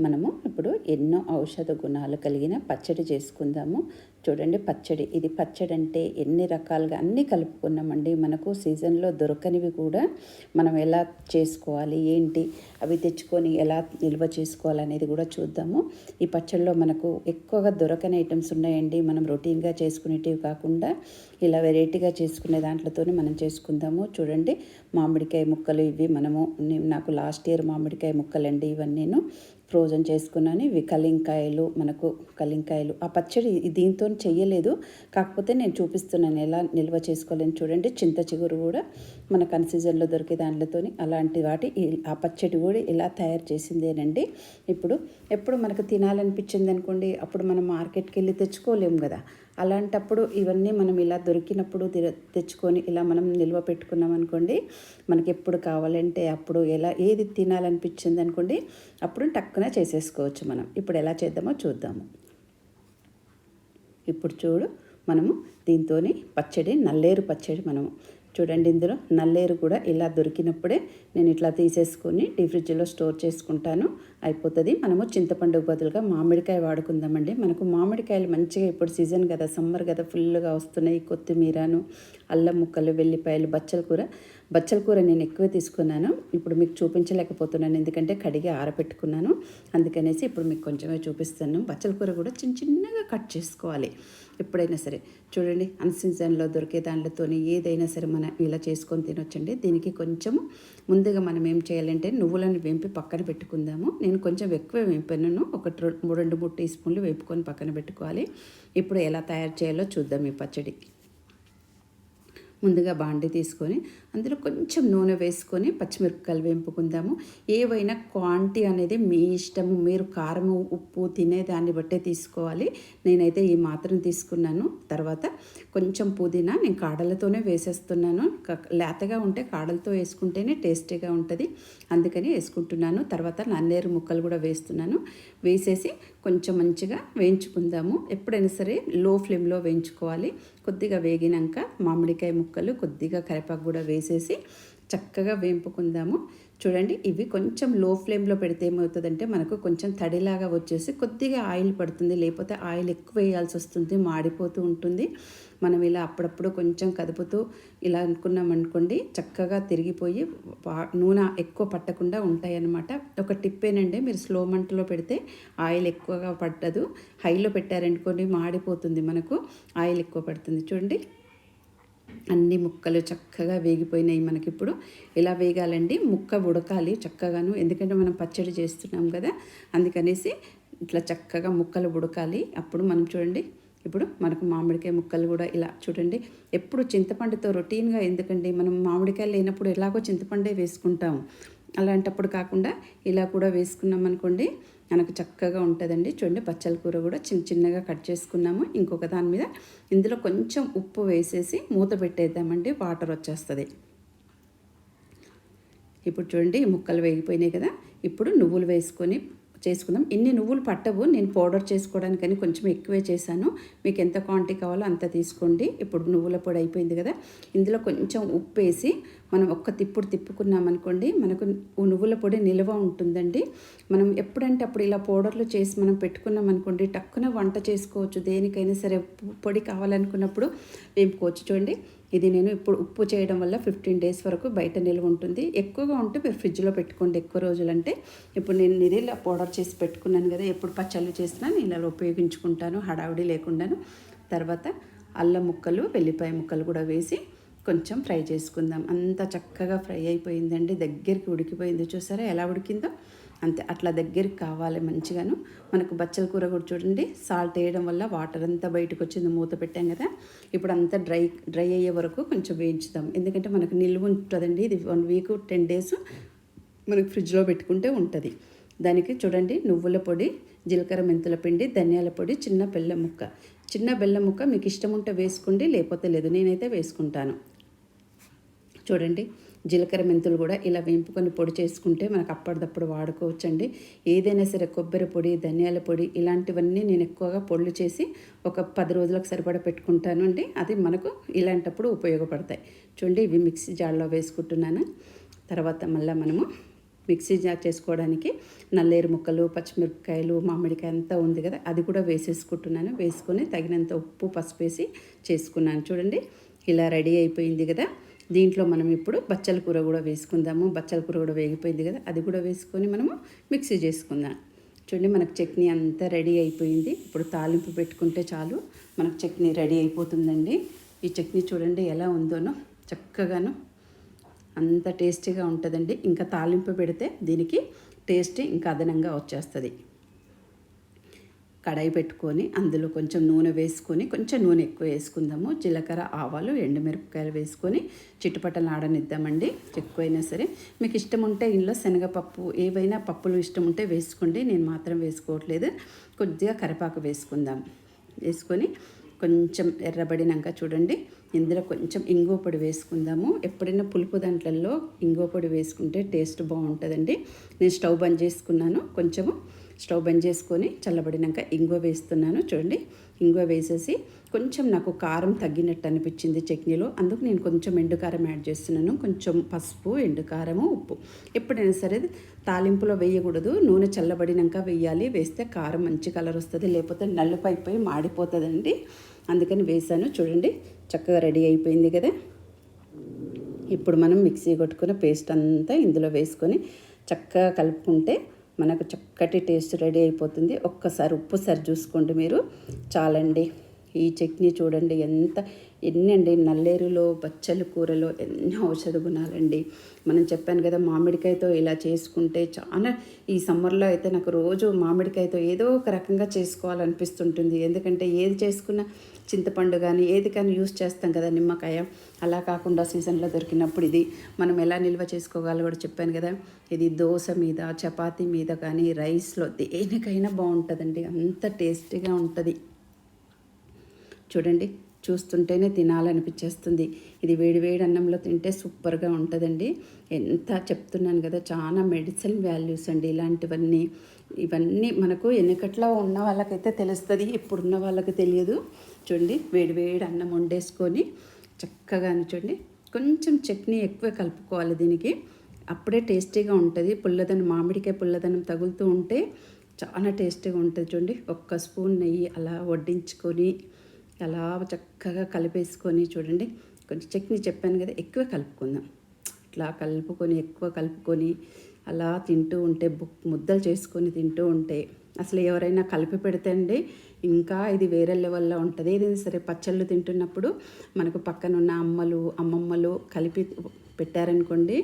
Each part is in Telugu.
మనము ఇప్పుడు ఎన్నో ఔషధ గుణాలు కలిగిన పచ్చడి చేసుకుందాము. చూడండి పచ్చడి. ఇది పచ్చడి అంటే ఎన్ని రకాలుగా అన్నీ కలుపుకున్నామండి. మనకు సీజన్లో దొరకనివి కూడా మనం ఎలా చేసుకోవాలి ఏంటి అవి తెచ్చుకొని ఎలా నిల్వ చేసుకోవాలనేది కూడా చూద్దాము. ఈ పచ్చడిలో మనకు ఎక్కువగా దొరకని ఐటమ్స్ ఉన్నాయండి. మనం రొటీన్గా చేసుకునేటివి కాకుండా ఇలా వెరైటీగా చేసుకునే దాంట్లోతోనే మనం చేసుకుందాము. చూడండి మామిడికాయ ముక్కలు ఇవి మనము నాకు లాస్ట్ ఇయర్ మామిడికాయ ముక్కలండి నేను ఫ్రోజన్ చేసుకున్నాను. ఇవి కలింకాయలు మనకు కలింకాయలు ఆ పచ్చడి దీంతో చేయలేదు కాకపోతే నేను చూపిస్తున్నాను ఎలా నిల్వ చేసుకోలేని చూడండి. చింత చిగురు కూడా మన కన్సీజన్లో దొరికే దాంట్లతో అలాంటి వాటి ఆ పచ్చడి కూడా ఇలా తయారు చేసిందేనండి ఇప్పుడు ఎప్పుడు మనకు తినాలనిపించింది అనుకోండి అప్పుడు మనం మార్కెట్కి వెళ్ళి తెచ్చుకోలేము కదా. అలాంటప్పుడు ఇవన్నీ మనం ఇలా దొరికినప్పుడు తె- తెచ్చుకొని ఇలా మనం నిల్వ పెట్టుకున్నాం అనుకోండి మనకి ఎప్పుడు కావాలంటే అప్పుడు ఎలా ఏది తినాలనిపించింది అనుకోండి అప్పుడు టక్కున చేసేసుకోవచ్చు మనం. ఇప్పుడు ఎలా చేద్దామో చూద్దాము. ఇప్పుడు చూడు మనము దీంతో పచ్చడి నల్లేరు పచ్చడి మనము చూడండి ఇందులో నల్లేరు కూడా ఇలా దొరికినప్పుడే నేను ఇట్లా తీసేసుకొని డీ ఫ్రిడ్జ్లో స్టోర్ చేసుకుంటాను. అయిపోతుంది. మనము చింతపండు బదులుగా మామిడికాయ వాడుకుందామండి. మనకు మామిడికాయలు మంచిగా ఇప్పుడు సీజన్ కదా సమ్మర్ కదా ఫుల్గా వస్తున్నాయి. కొత్తిమీరను అల్లం ముక్కలు వెల్లిపాయలు బచ్చల కూర. బచ్చల కూర నేను ఎక్కువ తీసుకున్నాను. ఇప్పుడు మీకు చూపించలేకపోతున్నాను. ఎందుకంటే కడిగి ఆరబెట్టుకున్నాను అందుకనేసి ఇప్పుడు మీకు కొంచెమే చూపిస్తాను. బచ్చల కూర కూడా చిన్న చిన్నగా కట్ చేసుకోవాలి. ఎప్పుడైనా సరే. చూడండి అన్ సీజన్లో దొరికే దాంట్లోతోని ఏదైనా సరే మనం ఇలా చేసుకొని తినొచ్చండి. దీనికి కొంచెము ముందుగా మనం ఏం చేయాలంటే నువ్వులను వేంపి పక్కన పెట్టుకుందాము. నేను కొంచెం ఎక్కువ వేపాను ఒక రెండు మూడు టీ స్పూన్లు వేపుకొని పక్కన పెట్టుకోవాలి. ఇప్పుడు ఎలా తయారు చేయాలో చూద్దాం ఈ పచ్చడి. ముందుగా బాండి తీసుకొని అందులో కొంచెం నూనె వేసుకొని పచ్చిమిరపకాయలు వేంపుకుందాము ఏవైనా క్వాంటిటీ అనేది మీ ఇష్టము మీరు కారం ఉప్పు తినేదాన్ని బట్టే తీసుకోవాలి. నేనైతే ఈ మాత్రం తీసుకున్నాను. తర్వాత కొంచెం పుదీనా నేను కాడలతోనే వేసేస్తున్నాను. లేతగా ఉంటే కాడలతో వేసుకుంటేనే టేస్టీగా ఉంటుంది. అందుకని వేసుకుంటున్నాను. తర్వాత నన్నేరు ముక్కలు కూడా వేస్తున్నాను. వేసేసి కొంచెం మంచిగా వేయించుకుందాము. ఎప్పుడైనా సరే లో ఫ్లేమ్లో వేయించుకోవాలి. కొద్దిగా వేగినాక మామిడికాయ ముక్కలు కొద్దిగా కరివేపాకు కూడా వేసేసి చక్కగా వేంపుకుందాము. చూడండి ఇవి కొంచెం లో ఫ్లేమ్లో పెడితే ఏమవుతుందంటే మనకు కొంచెం తడిలాగా వచ్చేసి కొద్దిగా ఆయిల్ పడుతుంది. లేకపోతే ఆయిల్ ఎక్కువ వేయాల్సి వస్తుంది మాడిపోతూ ఉంటుంది. మనం ఇలా అప్పుడప్పుడు కొంచెం కదుపుతూ ఇలా అనుకున్నాం అనుకోండి చక్కగా తిరిగిపోయి నూనె ఎక్కువ పట్టకుండా ఉంటాయన్నమాట. ఒక టిప్ ఏంటంటే మీరు స్లో మంటలో పెడితే ఆయిల్ ఎక్కువగా పట్టదు హైలో పెట్టారనుకోండి మాడిపోతుంది మనకు ఆయిల్ ఎక్కువ పడుతుంది. చూడండి అన్ని ముక్కలు చక్కగా వేగిపోయినాయి మనకి ఇప్పుడు ఇలా వేగాలండి? ముక్క ఉడకాలి చక్కగాను. ఎందుకంటే మనం పచ్చడి చేస్తున్నాం కదా అందుకనేసి ఇట్లా చక్కగా ముక్కలు ఉడకాలి. అప్పుడు మనం చూడండి ఇప్పుడు మనకు మామిడికాయ ముక్కలు కూడా ఇలా చూడండి. ఎప్పుడు చింతపండుతో రొటీన్గా ఎందుకండి? మనం మామిడికాయలు లేనప్పుడు ఎలాగో చింతపండే వేసుకుంటాం. అలాంటప్పుడు కాకుండా ఇలా కూడా వేసుకున్నాం అనుకోండి మనకు చక్కగా ఉంటుందండి. చూడండి పచ్చల కూర కూడా చిన్న చిన్నగా కట్ చేసుకున్నాము. ఇంకొక దాని మీద ఇందులో కొంచెం ఉప్పు వేసేసి మూత పెట్టేద్దామండి వాటర్ వచ్చేస్తుంది. ఇప్పుడు చూడండి ముక్కలు వేగిపోయినాయి కదా. ఇప్పుడు నువ్వులు వేసుకొని చేసుకుందాం. ఇన్ని నువ్వులు పట్టవు నేను పౌడర్ చేసుకోవడానికని కొంచెం ఎక్కువే చేశాను. మీకు ఎంత క్వాంటిటీ కావాలో అంత తీసుకోండి. ఇప్పుడు నువ్వుల పొడి అయిపోయింది కదా. ఇందులో కొంచెం ఉప్పు వేసి మనం ఒక్క తిప్పుడు తిప్పుకున్నామనుకోండి మనకు నువ్వుల పొడి నిల్వ ఉంటుందండి. మనం ఎప్పుడంటే అప్పుడు ఇలా పౌడర్లు చేసి మనం పెట్టుకున్నాం అనుకోండి టక్కున వంట చేసుకోవచ్చు. దేనికైనా సరే పొడి కావాలనుకున్నప్పుడు వేపుకోవచ్చు. చూడండి ఇది నేను ఇప్పుడు ఉప్పు చేయడం వల్ల ఫిఫ్టీన్ డేస్ వరకు బయట నిల్వ ఉంటుంది. ఎక్కువగా ఉంటే మీరు ఫ్రిడ్జ్లో పెట్టుకోండి ఎక్కువ రోజులు అంటే ఇప్పుడు నేను ఇది ఇలా పౌడర్ చేసి పెట్టుకున్నాను కదా ఎప్పుడు పచ్చళ్ళు చేసినా నేను ఇలా ఉపయోగించుకుంటాను హడావిడి లేకుండాను. తర్వాత అల్లం ముక్కలు వెల్లిపాయ ముక్కలు కూడా వేసి కొంచెం ఫ్రై చేసుకుందాం. అంత చక్కగా ఫ్రై అయిపోయిందండి. దగ్గరికి ఉడికిపోయింది. చూసారా ఎలా ఉడికిందో? అంతే. అట్లా దగ్గరికి కావాలి మంచిగాను. మనకు బచ్చల కూర కూడా చూడండి. సాల్ట్ వేయడం వల్ల వాటర్ అంతా బయటకు వచ్చింది. మూత పెట్టాం కదా. ఇప్పుడు అంతా డ్రై డ్రై అయ్యే వరకు కొంచెం వేయించుదాం. ఎందుకంటే మనకు నిల్వ ఉంటుందండి. ఇది వన్ వీక్ టెన్ డేస్ మనకు ఫ్రిడ్జ్లో పెట్టుకుంటే ఉంటుంది. దానికి చూడండి. నువ్వుల పొడి జీలకర్ర మెంతుల పిండి ధనియాల పొడి చిన్న బెల్లం ముక్క. చిన్న బెల్లం ముక్క మీకు ఇష్టం ఉంటే వేసుకోండి లేకపోతే లేదు. నేనైతే వేసుకుంటాను. చూడండి జీలకర్ర మెంతులు కూడా ఇలా వేంపుకొని పొడి చేసుకుంటే మనకు అప్పటిదప్పుడు వాడుకోవచ్చండి. ఏదైనా సరే కొబ్బరి పొడి ధనియాల పొడి ఇలాంటివన్నీ నేను ఎక్కువగా పొడులు చేసి ఒక పది రోజులకు సరిపడా పెట్టుకుంటాను అండి. అది మనకు ఇలాంటప్పుడు ఉపయోగపడతాయి. చూడండి ఇవి మిక్సీ జార్లో వేసుకుంటున్నాను. తర్వాత మళ్ళీ మనము మిక్సీ జార్ చేసుకోవడానికి నల్లేరు ముక్కలు పచ్చిమిరపకాయలు మామిడికాయ అంతా ఉంది కదా అది కూడా వేసేసుకుంటున్నాను. వేసుకొని తగినంత ఉప్పు పసుపు వేసి చేసుకున్నాను. చూడండి ఇలా రెడీ అయిపోయింది కదా. దీంట్లో మనం ఇప్పుడు బచ్చల కూర కూడా వేసుకుందాము. బచ్చల కూర కూడా వేగిపోయింది కదా అది కూడా వేసుకొని మనము మిక్సీ చేసుకుందాం. చూడండి మనకు చట్నీ అంతా రెడీ అయిపోయింది. ఇప్పుడు తాలింపు పెట్టుకుంటే చాలు మనకు చట్నీ రెడీ అయిపోతుందండి. ఈ చట్నీ చూడండి ఎలా ఉందోనో చక్కగాను అంత టేస్టీగా ఉంటుందండి. ఇంకా తాలింపు పెడితే దీనికి టేస్ట్ ఇంకా అదనంగా వచ్చేస్తుంది. కడాయి పెట్టుకొని అందులో కొంచెం నూనె వేసుకొని కొంచెం నూనె ఎక్కువ వేసుకుందాము. జీలకర్ర ఆవాలు ఎండుమిరపకాయలు వేసుకొని చిట్టుపట్టలు ఆడనిద్దామండి ఎక్కువైనా సరే. మీకు ఇష్టం ఉంటే ఇంట్లో శనగపప్పు ఏవైనా పప్పులు ఇష్టం ఉంటే వేసుకోండి. నేను మాత్రం వేసుకోవట్లేదు. కొద్దిగా కరివేపాకు వేసుకుందాం. వేసుకొని కొంచెం ఎర్రబడినాక చూడండి. ఇందులో కొంచెం ఇంగువ పొడి వేసుకుందాము. ఎప్పుడైనా పులుపు దాంట్లలో ఇంగువ పొడి వేసుకుంటే టేస్ట్ బాగుంటుందండి. నేను స్టవ్ బంద్ చేసుకున్నాను. కొంచెము స్టవ్ బంద్ చేసుకొని చల్లబడినాక ఇంగువ వేస్తున్నాను. చూడండి ఇంగువ వేసేసి కొంచెం నాకు కారం తగ్గినట్టు అనిపించింది చట్నీలో. అందుకు నేను కొంచెం ఎండుకారం యాడ్ చేస్తున్నాను. కొంచెం పసుపు ఎండుకారము ఉప్పు. ఎప్పుడైనా సరే తాలింపులో వేయకూడదు. నూనె చల్లబడినాక వేయాలి. వేస్తే కారం మంచి కలర్ వస్తుంది. లేకపోతే నల్లుపైపోయి మాడిపోతుందండి. అందుకని వేసాను చూడండి చక్కగా రెడీ అయిపోయింది కదా. ఇప్పుడు మనం మిక్సీ కొట్టుకున్న పేస్ట్ అంతా ఇందులో వేసుకొని చక్కగా కలుపుకుంటే మనకు చక్కటి టేస్ట్ రెడీ అయిపోతుంది. ఒక్కసారి ఉప్పు సరి చూసుకోండి మీరు. చాలండి. ఈ చట్నీ చూడండి ఎంత ఎన్ని అండి నల్లేరులో బచ్చల కూరలో ఎన్ని ఔషధ గుణాలండి. మనం చెప్పాను కదా మామిడికాయతో ఇలా చేసుకుంటే చాలా ఈ సమ్మర్లో అయితే నాకు రోజు మామిడికాయతో ఏదో ఒక రకంగా చేసుకోవాలనిపిస్తుంటుంది. ఎందుకంటే ఏది చేసుకున్నా చింతపండు కానీ ఏది కానీ యూస్ చేస్తాం కదా నిమ్మకాయ. అలా కాకుండా సీజన్లో దొరికినప్పుడు ఇది మనం ఎలా నిల్వ చేసుకోగల కూడా చెప్పాను కదా. ఇది దోశ మీద చపాతీ మీద కానీ రైస్లో దేనికైనా బాగుంటుందండి. అంత టేస్టీగా ఉంటుంది. చూడండి చూస్తుంటేనే తినాలనిపించేస్తుంది ఇది వేడివేడి అన్నంలో తింటే సూపర్గా ఉంటుందండి. ఎంత చెప్తున్నాను కదా చాలా మెడిసిన్ వాల్యూస్ అండి ఇలాంటివన్నీ. ఇవన్నీ మనకు ఎన్నికట్లో ఉన్న వాళ్ళకైతే తెలుస్తుంది ఇప్పుడున్న వాళ్ళకి తెలియదు. చూడండి వేడివేడి అన్నం వండేసుకొని చక్కగా చూడండి కొంచెం చట్నీ ఎక్కువ కలుపుకోవాలి దీనికి. అప్పుడే టేస్టీగా ఉంటుంది. పుల్లదనం మామిడికాయ పుల్లదనం తగులుతూ ఉంటే చాలా టేస్టీగా ఉంటుంది చూడండి. ఒక్క స్పూన్ నెయ్యి అలా వడ్డించుకొని అలా చక్కగా కలిపేసుకొని చూడండి. కొంచెం చట్నీ చెప్పాను కదా ఎక్కువ కలుపుకుందాం. ఇట్లా కలుపుకొని ఎక్కువ కలుపుకొని అలా తింటూ ఉంటే బుక్ ముద్దలు చేసుకొని తింటూ ఉంటే అసలు ఎవరైనా కలిపి పెడితే అండి ఇంకా ఇది వేరే లెవెల్లో ఉంటుంది. ఏదైనా సరే పచ్చళ్ళు తింటున్నప్పుడు మనకు పక్కనున్న అమ్మలు అమ్మమ్మలు కలిపి పెట్టారనుకోండి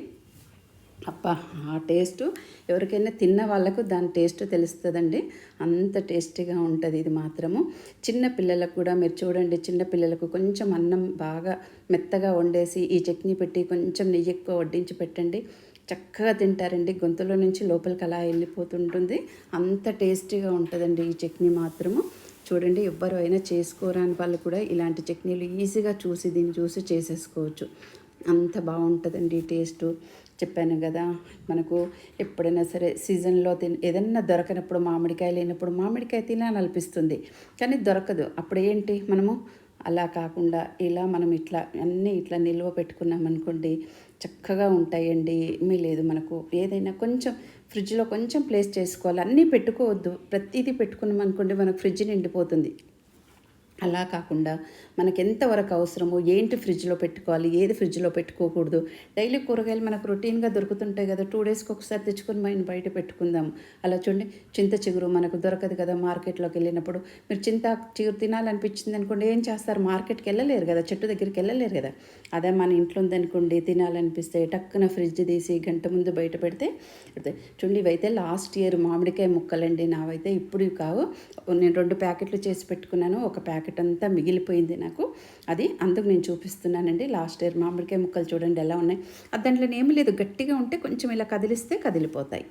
అప్ప ఆ టేస్ట్ ఎవరికైనా తిన్న వాళ్ళకు దాని టేస్ట్ తెలుస్తుందండి. అంత టేస్టీగా ఉంటుంది ఇది మాత్రము. చిన్న పిల్లలకు కూడా మీరు చూడండి చిన్న పిల్లలకు కొంచెం అన్నం బాగా మెత్తగా వండేసి ఈ చట్నీ పెట్టి కొంచెం నెయ్యి ఎక్కువ వడ్డించి పెట్టండి. చక్కగా తింటారండి. గొంతులో నుంచి లోపలికి అలా వెళ్ళిపోతుంటుంది. అంత టేస్టీగా ఉంటుందండి ఈ చట్నీ మాత్రము. చూడండి ఎవ్వరు అయినా చేసుకోరాని వాళ్ళు కూడా ఇలాంటి చట్నీలు ఈజీగా చూసి దీన్ని చూసి చేసేసుకోవచ్చు. అంత బాగుంటుందండి టేస్ట్. చెప్పాను కదా మనకు ఎప్పుడైనా సరే సీజన్లో తిన ఏదన్నా దొరకనప్పుడు మామిడికాయ లేనప్పుడు మామిడికాయ తినాలనిపిస్తుంది కానీ దొరకదు. అప్పుడు ఏంటి? మనము అలా కాకుండా ఇలా మనం ఇట్లా అన్నీ ఇట్లా నిల్వ పెట్టుకున్నాం అనుకోండి చక్కగా ఉంటాయండి. ఏమీ లేదు మనకు. ఏదైనా కొంచెం ఫ్రిడ్జ్లో కొంచెం ప్లేస్ చేసుకోవాలి. అన్నీ పెట్టుకోవద్దు. ప్రతిదీ పెట్టుకున్నాం అనుకోండి మనకు ఫ్రిడ్జ్ నిండిపోతుంది. అలా కాకుండా మనకి ఎంతవరకు అవసరమో ఏంటి ఫ్రిడ్జ్లో పెట్టుకోవాలి ఏది ఫ్రిడ్జ్లో పెట్టుకోకూడదు. డైలీ కూరగాయలు మనకు రొటీన్గా దొరుకుతుంటాయి కదా టూ డేస్కి ఒకసారి తెచ్చుకొని మనం బయట పెట్టుకుందాం అలా చూడండి చింత చిగురు మనకు దొరకదు కదా మార్కెట్లోకి వెళ్ళినప్పుడు. మీరు చింత చిగురు తినాలనిపించింది అనుకోండి ఏం చేస్తారు? మార్కెట్కి వెళ్ళలేరు కదా చెట్టు దగ్గరికి వెళ్ళలేరు కదా. అదే మన ఇంట్లో ఉందనుకోండి తినాలనిపిస్తే టక్కున ఫ్రిడ్జ్ తీసి గంట ముందు బయట పెడితే చూడండి ఇవైతే లాస్ట్ ఇయర్ మామిడికాయ ముక్కలండి నావైతే ఇప్పుడు కావు. నేను రెండు ప్యాకెట్లు చేసి పెట్టుకున్నాను ఒక ప్యాకెట్ ప్యాకెట్ అంతా మిగిలిపోయింది నాకు. అది అందుకు నేను చూపిస్తున్నానండి. లాస్ట్ ఇయర్ మామిడికాయ ముక్కలు చూడండి ఎలా ఉన్నాయి. దాంట్లో ఏమీ లేదు. గట్టిగా ఉంటే కొంచెం ఇలా కదిలిస్తే కదిలిపోతాయి.